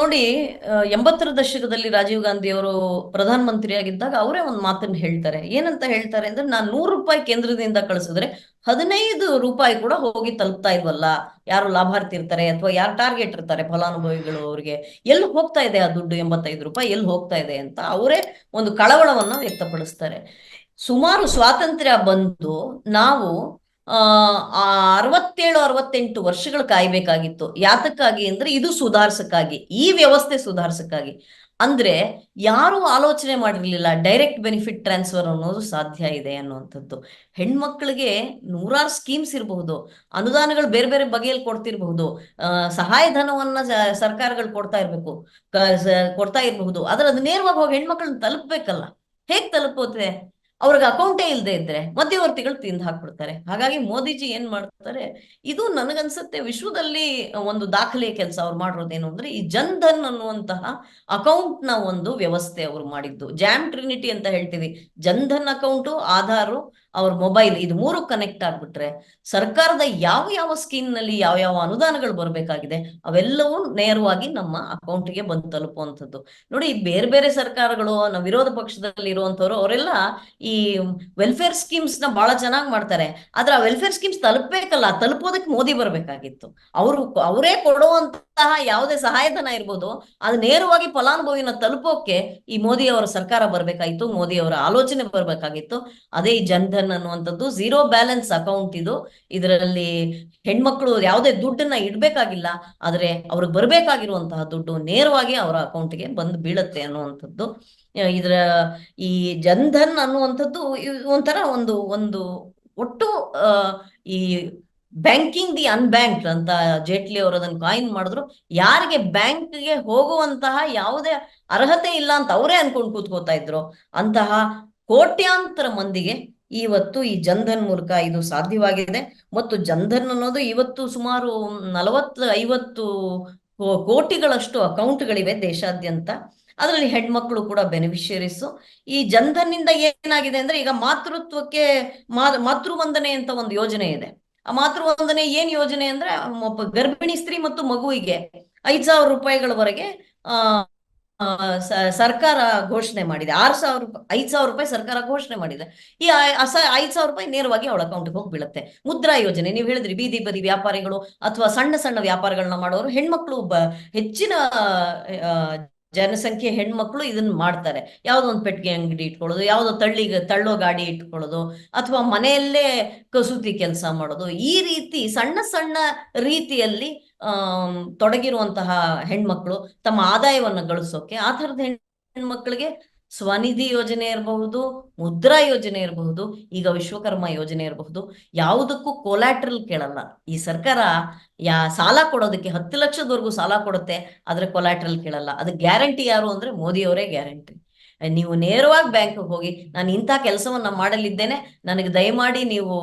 ನೋಡಿ ಎಂಬತ್ತರ ದಶಕದಲ್ಲಿ ರಾಜೀವ್ ಗಾಂಧಿ ಅವರು ಪ್ರಧಾನ ಮಂತ್ರಿಯಾಗಿದ್ದಾಗ ಅವರೇ ಒಂದು ಮಾತನ್ನ ಹೇಳ್ತಾರೆ. ಏನಂತ ಹೇಳ್ತಾರೆ ಅಂದ್ರೆ, ನಾನ್ ನೂರು ರೂಪಾಯಿ ಕೇಂದ್ರದಿಂದ ಕಳಿಸಿದ್ರೆ ಹದಿನೈದು ರೂಪಾಯಿ ಕೂಡ ಹೋಗಿ ತಲುಪ್ತಾ ಇಲ್ವಲ್ಲ? ಯಾರು ಲಾಭಾರ್ಥಿ ಇರ್ತಾರೆ ಅಥವಾ ಯಾರು ಟಾರ್ಗೆಟ್ ಇರ್ತಾರೆ ಫಲಾನುಭವಿಗಳು ಅವ್ರಿಗೆ? ಎಲ್ಲಿ ಹೋಗ್ತಾ ಇದೆ ಆ ದುಡ್ಡು ಎಂಬತ್ತೈದು ರೂಪಾಯಿ? ಎಲ್ಲಿ ಹೋಗ್ತಾ ಇದೆ ಅಂತ ಅವರೇ ಒಂದು ಕಳವಳವನ್ನ ವ್ಯಕ್ತಪಡಿಸ್ತಾರೆ. ಸುಮಾರು ಸ್ವಾತಂತ್ರ್ಯ ಬಂದು ನಾವು ಅರವತ್ತೇಳು, ಅರವತ್ತೆಂಟು ವರ್ಷಗಳು ಕಾಯ್ಬೇಕಾಗಿತ್ತು. ಯಾತಕ್ಕಾಗಿ ಅಂದ್ರೆ ಇದು ಸುಧಾರ್ಸಕ್ಕಾಗಿ, ಈ ವ್ಯವಸ್ಥೆ ಸುಧಾರ್ಸಕ್ಕಾಗಿ. ಅಂದ್ರೆ ಯಾರು ಆಲೋಚನೆ ಮಾಡಿರ್ಲಿಲ್ಲ ಡೈರೆಕ್ಟ್ ಬೆನಿಫಿಟ್ ಟ್ರಾನ್ಸ್ಫರ್ ಅನ್ನೋದು ಸಾಧ್ಯ ಇದೆ ಅನ್ನುವಂಥದ್ದು. ಹೆಣ್ಮಕ್ಳಿಗೆ ನೂರಾರು ಸ್ಕೀಮ್ಸ್ ಇರಬಹುದು, ಅನುದಾನಗಳು ಬೇರೆ ಬೇರೆ ಬಗೆಯಲ್ಲಿ ಕೊಡ್ತಿರಬಹುದು ಸಹಾಯ ಸಹಾಯಧನವನ್ನ ಸರ್ಕಾರಗಳು ಕೊಡ್ತಾ ಇರ್ಬೇಕು ಕೊಡ್ತಾ ಇರಬಹುದು. ಆದ್ರೆ ಅದು ನೇರವಾಗಿ ಹೋಗಿ ಹೆಣ್ಮಕ್ಳನ್ನ ತಲುಪಬೇಕಲ್ಲ. ಹೇಗ್ ತಲುಪುತ್ತೆ? ಅವ್ರಿಗೆ ಅಕೌಂಟೇ ಇಲ್ಲದೆ ಇದ್ರೆ ಮಧ್ಯವರ್ತಿಗಳು ತಿಂದು ಹಾಕ್ಬಿಡ್ತಾರೆ. ಹಾಗಾಗಿ ಮೋದಿಜಿ ಏನ್ ಮಾಡ್ತಾರೆ, ಇದು ನನಗನ್ಸುತ್ತೆ ವಿಶ್ವದಲ್ಲಿ ಒಂದು ದಾಖಲೆಯ ಕೆಲಸ ಅವ್ರು ಮಾಡಿರೋದೇನು ಅಂದ್ರೆ, ಈ ಜನ್ ಧನ್ ಅನ್ನುವಂತಹ ಅಕೌಂಟ್ನ ಒಂದು ವ್ಯವಸ್ಥೆ ಅವ್ರು ಮಾಡಿದ್ದು. ಜಾಮ್ ಟ್ರಿನಿಟಿ ಅಂತ ಹೇಳ್ತೀವಿ. ಜನ್ ಧನ್ ಅಕೌಂಟು ಆಧಾರು, ಅವ್ರ ಮೊಬೈಲ್ ಇದು ಮೂರು ಕನೆಕ್ಟ್ ಆಗ್ಬಿಟ್ರೆ ಸರ್ಕಾರದ ಯಾವ ಯಾವ ಸ್ಕೀಮ್ನಲ್ಲಿ ಯಾವ ಯಾವ ಅನುದಾನಗಳು ಬರಬೇಕಾಗಿದೆ, ಅವೆಲ್ಲವೂ ನೇರವಾಗಿ ನಮ್ಮ ಅಕೌಂಟ್ಗೆ ಬಂದು ತಲುಪುವಂಥದ್ದು. ನೋಡಿ, ಬೇರೆ ಬೇರೆ ಸರ್ಕಾರಗಳು ನಮ್ಮ ವಿರೋಧ ಪಕ್ಷದಲ್ಲಿ ಇರುವಂತವ್ರು ಅವರೆಲ್ಲ ವೆಲ್ಫೇರ್ ಸ್ಕೀಮ್ಸ್ನ ಬಹಳ ಚೆನ್ನಾಗಿ ಮಾಡ್ತಾರೆ. ಆದ್ರೆ ಆ ವೆಲ್ಫೇರ್ ಸ್ಕೀಮ್ಸ್ ತಲುಪಬೇಕಲ್ಲ ತಲುಪೋದಕ್ಕೆ ಮೋದಿ ಬರ್ಬೇಕಾಗಿತ್ತು. ಅವರು ಅವರೇ ಕೊಡುವಂತಹ ಯಾವುದೇ ಸಹಾಯಧನ ಇರ್ಬೋದು, ಅದು ನೇರವಾಗಿ ಫಲಾನುಭವಿನ ತಲುಪೋಕೆ ಈ ಮೋದಿ ಅವರ ಸರ್ಕಾರ ಬರ್ಬೇಕಾಗಿತ್ತು, ಮೋದಿ ಅವರ ಆಲೋಚನೆ ಬರ್ಬೇಕಾಗಿತ್ತು. ಅದೇ ಈ ಜನ್ಧನ್ ಅನ್ನುವಂಥದ್ದು ಝೀರೋ ಬ್ಯಾಲೆನ್ಸ್ ಅಕೌಂಟ್ ಇದು. ಇದರಲ್ಲಿ ಹೆಣ್ಮಕ್ಳು ಯಾವುದೇ ದುಡ್ಡನ್ನ ಇಡ್ಬೇಕಾಗಿಲ್ಲ, ಆದ್ರೆ ಅವ್ರಿಗೆ ಬರ್ಬೇಕಾಗಿರುವಂತಹ ದುಡ್ಡು ನೇರವಾಗಿ ಅವರ ಅಕೌಂಟ್ಗೆ ಬಂದು ಬೀಳತ್ತೆ ಅನ್ನುವಂಥದ್ದು. ಇದರ ಈ ಜನ್ಧನ್ ಅನ್ನುವಂಥದ್ದು ಒಂಥರ ಒಂದು ಒಂದು ಒಟ್ಟು ಈ ಬ್ಯಾಂಕಿಂಗ್ ದಿ ಅನ್ಬ್ಯಾಂಕ್ ಅಂತ ಜೇಟ್ಲಿ ಅವರು ಅದನ್ನ ಕಾಯಿನ್ ಮಾಡಿದ್ರು. ಯಾರಿಗೆ ಬ್ಯಾಂಕ್ಗೆ ಹೋಗುವಂತಹ ಯಾವುದೇ ಅರ್ಹತೆ ಇಲ್ಲ ಅಂತ ಅವರೇ ಅನ್ಕೊಂಡು ಕೂತ್ಕೋತಾ ಇದ್ರು. ಅಂತಹ ಕೋಟ್ಯಾಂತರ ಮಂದಿಗೆ ಇವತ್ತು ಈ ಜನ್ಧನ್ ಮೂಲಕ ಇದು ಸಾಧ್ಯವಾಗಿದೆ. ಮತ್ತು ಜನ್ಧನ್ ಅನ್ನೋದು ಇವತ್ತು ಸುಮಾರು ನಲವತ್ತು ಐವತ್ತು ಕೋಟಿಗಳಷ್ಟು ಅಕೌಂಟ್ಗಳಿವೆ ದೇಶಾದ್ಯಂತ. ಅದರಲ್ಲಿ ಹೆಣ್ಮಕ್ಳು ಕೂಡ ಬೆನಿಫಿಷಿಯರೀಸು ಈ ಜನ್ಧನ್ನಿಂದ ಏನಾಗಿದೆ ಅಂದ್ರೆ ಈಗ ಮಾತೃತ್ವಕ್ಕೆ ಮಾತೃ, ಮಾತೃವಂದನೆ ಅಂತ ಒಂದು ಯೋಜನೆ ಇದೆ. ಆ ಮಾತೃವಂದನೆ ಏನ್ ಯೋಜನೆ ಅಂದ್ರೆ ಗರ್ಭಿಣಿ ಸ್ತ್ರೀ ಮತ್ತು ಮಗುವಿಗೆ ಐದ್ ಸಾವಿರ ರೂಪಾಯಿಗಳವರೆಗೆ, ಆ ಸರ್ಕಾರ ಘೋಷಣೆ ಮಾಡಿದೆ. ಆರ್ ಸಾವಿರ ರೂಪಾಯಿ ಐದ್ ಸಾವಿರ ರೂಪಾಯಿ ಸರ್ಕಾರ ಘೋಷಣೆ ಮಾಡಿದೆ. ಈ ಐದ್ ಸಾವಿರ ರೂಪಾಯಿ ನೇರವಾಗಿ ಅವಳ ಅಕೌಂಟ್ಗೆ ಹೋಗಿ ಬೀಳುತ್ತೆ. ಮುದ್ರಾ ಯೋಜನೆ, ನೀವು ಹೇಳಿದ್ರಿ ಬೀದಿ ಬದಿ ವ್ಯಾಪಾರಿಗಳು ಅಥವಾ ಸಣ್ಣ ಸಣ್ಣ ವ್ಯಾಪಾರಗಳನ್ನ ಮಾಡೋರು, ಹೆಣ್ಮಕ್ಳು ಹೆಚ್ಚಿನ ಜನಸಂಖ್ಯೆ ಹೆಣ್ಮಕ್ಳು ಇದನ್ನ ಮಾಡ್ತಾರೆ. ಯಾವ್ದೋ ಒಂದು ಪೆಟ್ಟಿಗೆ ಅಂಗಡಿ ಇಟ್ಕೊಳ್ಳೋದು, ಯಾವ್ದೋ ತಳ್ಳಿಗೆ ತಳ್ಳೋ ಗಾಡಿ ಇಟ್ಕೊಳ್ಳೋದು, ಅಥವಾ ಮನೆಯಲ್ಲೇ ಕಸೂತಿ ಕೆಲಸ ಮಾಡೋದು. ಈ ರೀತಿ ಸಣ್ಣ ಸಣ್ಣ ರೀತಿಯಲ್ಲಿ ಆ ತೊಡಗಿರುವಂತಹ ಹೆಣ್ಮಕ್ಳು ತಮ್ಮ ಆದಾಯವನ್ನು ಗಳಿಸೋಕೆ ಆ ಥರದ ಹೆಣ್ಮಕ್ಳಿಗೆ ಸ್ವನಿಧಿ ಯೋಜನೆ ಇರಬಹುದು, ಮುದ್ರಾ ಯೋಜನೆ ಇರಬಹುದು, ಈಗ ವಿಶ್ವಕರ್ಮ ಯೋಜನೆ ಇರಬಹುದು, ಯಾವುದಕ್ಕೂ ಕೊಲ್ಯಾಟ್ರಲ್ ಕೇಳಲ್ಲ. ಈ ಸರ್ಕಾರ ಯಾ ಸಾಲ ಕೊಡೋದಕ್ಕೆ ಹತ್ತು ಲಕ್ಷದವರೆಗೂ ಸಾಲ ಕೊಡುತ್ತೆ, ಆದ್ರೆ ಕೊಲ್ಯಾಟ್ರಲ್ ಕೇಳಲ್ಲ. ಅದು ಗ್ಯಾರಂಟಿ ಯಾರು ಅಂದ್ರೆ ಮೋದಿ ಅವರೇ ಗ್ಯಾರಂಟಿ. ನೀವು ನೇರವಾಗಿ ಬ್ಯಾಂಕ್ ಹೋಗಿ, ನಾನು ಇಂಥ ಕೆಲಸವನ್ನ ಮಾಡಲಿದ್ದೇನೆ, ನನಗೆ ದಯಮಾಡಿ ನೀವು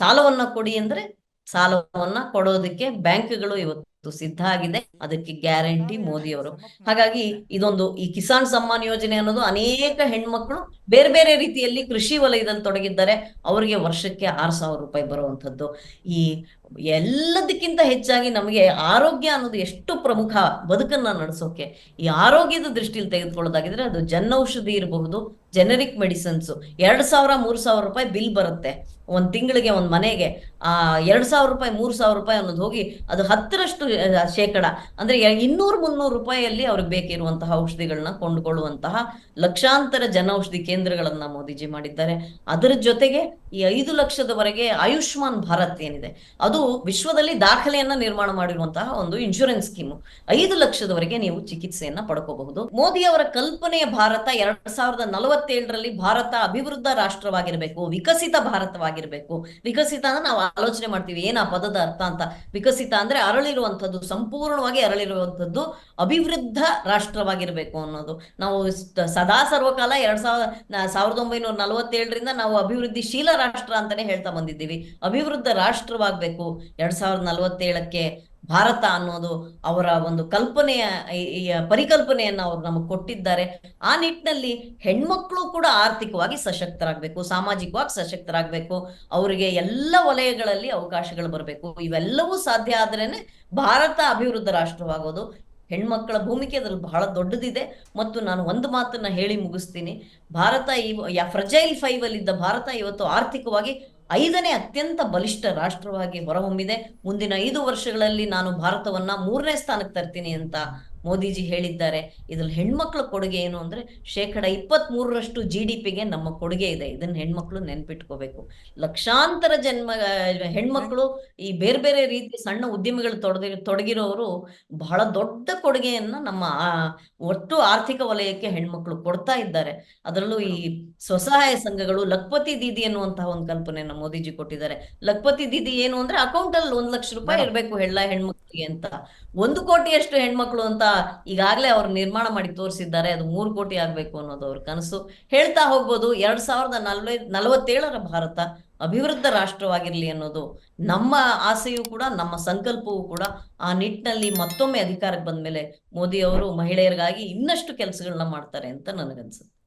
ಸಾಲವನ್ನ ಕೊಡಿ ಅಂದ್ರೆ ಸಾಲವನ್ನ ಕೊಡೋದಕ್ಕೆ ಬ್ಯಾಂಕ್ಗಳು ಇವತ್ತು ಸಿದ್ಧ ಆಗಿದೆ. ಅದಕ್ಕೆ ಗ್ಯಾರಂಟಿ ಮೋದಿ ಅವರು. ಹಾಗಾಗಿ ಇದೊಂದು ಈ ಕಿಸಾನ್ ಸಮ್ಮಾನ್ ಯೋಜನೆ ಅನ್ನೋದು ಅನೇಕ ಹೆಣ್ಮಕ್ಳು ಬೇರೆ ಬೇರೆ ರೀತಿಯಲ್ಲಿ ಕೃಷಿ ವಲಯದಲ್ಲಿ ತೊಡಗಿದ್ದಾರೆ. ಅವರಿಗೆ ವರ್ಷಕ್ಕೆ ಆರು ಸಾವಿರ ರೂಪಾಯಿ ಬರುವಂಥದ್ದು. ಈ ಎಲ್ಲದಕ್ಕಿಂತ ಹೆಚ್ಚಾಗಿ ನಮಗೆ ಆರೋಗ್ಯ ಅನ್ನೋದು ಎಷ್ಟು ಪ್ರಮುಖ ಬದುಕನ್ನ ನಡೆಸೋಕೆ ಈ ಆರೋಗ್ಯದ ದೃಷ್ಟಿಯಲ್ಲಿ ತೆಗೆದುಕೊಳ್ಳೋದಾಗಿದ್ರೆ ಅದು ಜನೌಷಧಿ ಔಷಧಿ ಇರಬಹುದು ಜೆನರಿಕ್ ಮೆಡಿಸಿನ್ಸ್ ಎರಡ್ ಸಾವಿರ ಮೂರ್ ಸಾವಿರ ರೂಪಾಯಿ ಬಿಲ್ ಬರುತ್ತೆ. ಒಂದ್ ತಿಂಗಳಿಗೆ ಒಂದ್ ಮನೆಗೆ ಆ ಎರಡ್ ಸಾವಿರ ರೂಪಾಯಿ ಮೂರ್ ಸಾವಿರ ರೂಪಾಯಿ ಅನ್ನೋದು ಹೋಗಿ ಅದು ಹತ್ತರಷ್ಟು ಶೇಕಡ. ಅಂದ್ರೆ ಇನ್ನೂರು ಮುನ್ನೂರು ರೂಪಾಯಿಯಲ್ಲಿ ಅವ್ರಿಗೆ ಬೇಕಿರುವಂತಹ ಔಷಧಿಗಳನ್ನ ಕೊಂಡುಕೊಳ್ಳುವಂತಹ ಲಕ್ಷಾಂತರ ಜನೌಷಧಿ ಕೇಂದ್ರಗಳನ್ನ ಮೋದಿಜಿ ಮಾಡಿದ್ದಾರೆ. ಅದರ ಜೊತೆಗೆ ಈ ಐದು ಲಕ್ಷದವರೆಗೆ ಆಯುಷ್ಮಾನ್ ಭಾರತ್ ಏನಿದೆ, ಅದು ವಿಶ್ವದಲ್ಲಿ ದಾಖಲೆಯನ್ನ ನಿರ್ಮಾಣ ಮಾಡಿರುವಂತಹ ಒಂದು ಇನ್ಶೂರೆನ್ಸ್ ಸ್ಕೀಮು ಐದು ಲಕ್ಷದವರೆಗೆ ನೀವು ಚಿಕಿತ್ಸೆಯನ್ನ ಪಡ್ಕೋಬಹುದು. ಮೋದಿ ಅವರ ಕಲ್ಪನೆಯ ಭಾರತ ಎರಡ್ ಸಾವಿರದ ನಲವತ್ತೇಳರಲ್ಲಿ ಭಾರತ ಅಭಿವೃದ್ಧ ರಾಷ್ಟ್ರವಾಗಿರ್ಬೇಕು, ವಿಕಸಿತ ಭಾರತವಾಗಿರ್ಬೇಕು. ವಿಕಸಿತ ಅಂದ್ರೆ ನಾವು ಆಲೋಚನೆ ಮಾಡ್ತೀವಿ, ಏನ ಪದದ ಅರ್ಥ ಅಂತ. ವಿಕಸಿತ ಅಂದ್ರೆ ಅರಳಿರುವಂತದ್ದು ಸಂಪೂರ್ಣವಾಗಿ ಅರಳಿರುವಂಥದ್ದು ಅಭಿವೃದ್ಧ ರಾಷ್ಟ್ರವಾಗಿರ್ಬೇಕು ಅನ್ನೋದು. ನಾವು ಸದಾ ಸರ್ವಕಾಲ ಎರಡ್ ಸಾವಿರ ಸಾವಿರದ ಒಂಬೈನೂರ ನಲವತ್ತೇಳರಿಂದ ನಾವು ಅಭಿವೃದ್ಧಿಶೀಲ ರಾಷ್ಟ್ರ ಅಂತಾನೆ ಹೇಳ್ತಾ ಬಂದಿದ್ದೀವಿ. ಅಭಿವೃದ್ಧ ರಾಷ್ಟ್ರವಾಗಬೇಕು. ಎರಡ್ ಸಾವಿರದ ನಲವತ್ತೇಳಕ್ಕೆ ಭಾರತ ಅನ್ನೋದು ಅವರ ಒಂದು ಕಲ್ಪನೆಯ ಪರಿಕಲ್ಪನೆಯನ್ನ ಅವ್ರು ನಮಗೆ ಕೊಟ್ಟಿದ್ದಾರೆ. ಆ ನಿಟ್ಟಿನಲ್ಲಿ ಹೆಣ್ಮಕ್ಳು ಕೂಡ ಆರ್ಥಿಕವಾಗಿ ಸಶಕ್ತರಾಗಬೇಕು, ಸಾಮಾಜಿಕವಾಗಿ ಸಶಕ್ತರಾಗಬೇಕು. ಅವರಿಗೆ ಎಲ್ಲ ವಲಯಗಳಲ್ಲಿ ಅವಕಾಶಗಳು ಬರಬೇಕು. ಇವೆಲ್ಲವೂ ಸಾಧ್ಯ ಆದ್ರೇನೆ ಭಾರತ ಅಭಿವೃದ್ಧ ರಾಷ್ಟ್ರವಾಗೋದು. ಹೆಣ್ಮಕ್ಕಳ ಭೂಮಿಕೆ ಅದ್ರಲ್ಲಿ ಬಹಳ ದೊಡ್ಡದಿದೆ. ಮತ್ತು ನಾನು ಒಂದು ಮಾತನ್ನ ಹೇಳಿ ಮುಗಿಸ್ತೀನಿ. ಭಾರತ ಈ ಫ್ರಜೈಲ್ ಫೈವ್ ಅಲ್ಲಿದ್ದ ಭಾರತ ಇವತ್ತು ಆರ್ಥಿಕವಾಗಿ ಐದನೇ ಅತ್ಯಂತ ಬಲಿಷ್ಠ ರಾಷ್ಟ್ರವಾಗಿ ಹೊರಹೊಮ್ಮಿದೆ. ಮುಂದಿನ ಐದು ವರ್ಷಗಳಲ್ಲಿ ನಾನು ಭಾರತವನ್ನ ಮೂರನೇ ಸ್ಥಾನಕ್ಕೆ ತರ್ತೀನಿ ಅಂತ ಮೋದಿಜಿ ಹೇಳಿದ್ದಾರೆ. ಇದ್ರಲ್ಲಿ ಹೆಣ್ಮಕ್ಳ ಕೊಡುಗೆ ಏನು ಅಂದ್ರೆ ಶೇಕಡ ಇಪ್ಪತ್ತ್ ಮೂರರಷ್ಟು ಜಿ ಡಿ ಪಿಗೆ ನಮ್ಮ ಕೊಡುಗೆ ಇದೆ. ಇದನ್ನ ಹೆಣ್ಮಕ್ಳು ನೆನ್ಪಿಟ್ಕೋಬೇಕು. ಲಕ್ಷಾಂತರ ಜನ್ಮ ಹೆಣ್ಮಕ್ಳು ಈ ಬೇರೆ ಬೇರೆ ರೀತಿ ಸಣ್ಣ ಉದ್ಯಮಿಗಳು ತೊಡಗಿ ತೊಡಗಿರೋರು ಬಹಳ ದೊಡ್ಡ ಕೊಡುಗೆಯನ್ನ ನಮ್ಮ ಆ, ಒಟ್ಟು ಆರ್ಥಿಕ ವಲಯಕ್ಕೆ ಹೆಣ್ಮಕ್ಳು ಕೊಡ್ತಾ ಇದ್ದಾರೆ. ಅದರಲ್ಲೂ ಈ ಸ್ವಸಹಾಯ ಸಂಘಗಳು ಲಕ್ಪತಿ ದೀದಿ ಅನ್ನುವಂತಹ ಒಂದು ಕಲ್ಪನೆಯನ್ನ ಮೋದಿಜಿ ಕೊಟ್ಟಿದ್ದಾರೆ. ಲಕ್ಪತಿ ದೀದಿ ಏನು ಅಂದ್ರೆ ಅಕೌಂಟ್ ಅಲ್ಲಿ ಒಂದ್ ಲಕ್ಷ ರೂಪಾಯಿ ಇರ್ಬೇಕು ಎಲ್ಲ ಹೆಣ್ಮಕ್ಳಿಗೆ ಅಂತ. ಒಂದು ಕೋಟಿಯಷ್ಟು ಹೆಣ್ಮಕ್ಳು ಅಂತ ಈಗಾಗಲೇ ಅವರು ನಿರ್ಮಾಣ ಮಾಡಿ ತೋರಿಸಿದ್ದಾರೆ, ಅದು ಮೂರು ಕೋಟಿ ಆಗಬೇಕು ಅನ್ನೋದು ಅವ್ರ ಕನಸು. ಹೇಳ್ತಾ ಹೋಗ್ಬೋದು, ಎರಡ್ ಸಾವಿರದ ನಲ್ವೈ, ನಲವತ್ತೇಳರ ಭಾರತ ಅಭಿವೃದ್ಧ ರಾಷ್ಟ್ರವಾಗಿರಲಿ ಅನ್ನೋದು ನಮ್ಮ ಆಸೆಯೂ ಕೂಡ, ನಮ್ಮ ಸಂಕಲ್ಪವೂ ಕೂಡ ಆ ನಿಟ್ಟಿನಲ್ಲಿ ಮತ್ತೊಮ್ಮೆ ಅಧಿಕಾರಕ್ಕೆ ಬಂದ ಮೇಲೆ ಮೋದಿ ಅವರು ಮಹಿಳೆಯರಿಗಾಗಿ ಇನ್ನಷ್ಟು ಕೆಲಸಗಳನ್ನ ಮಾಡ್ತಾರೆ ಅಂತ ನನಗನ್ಸುತ್ತೆ.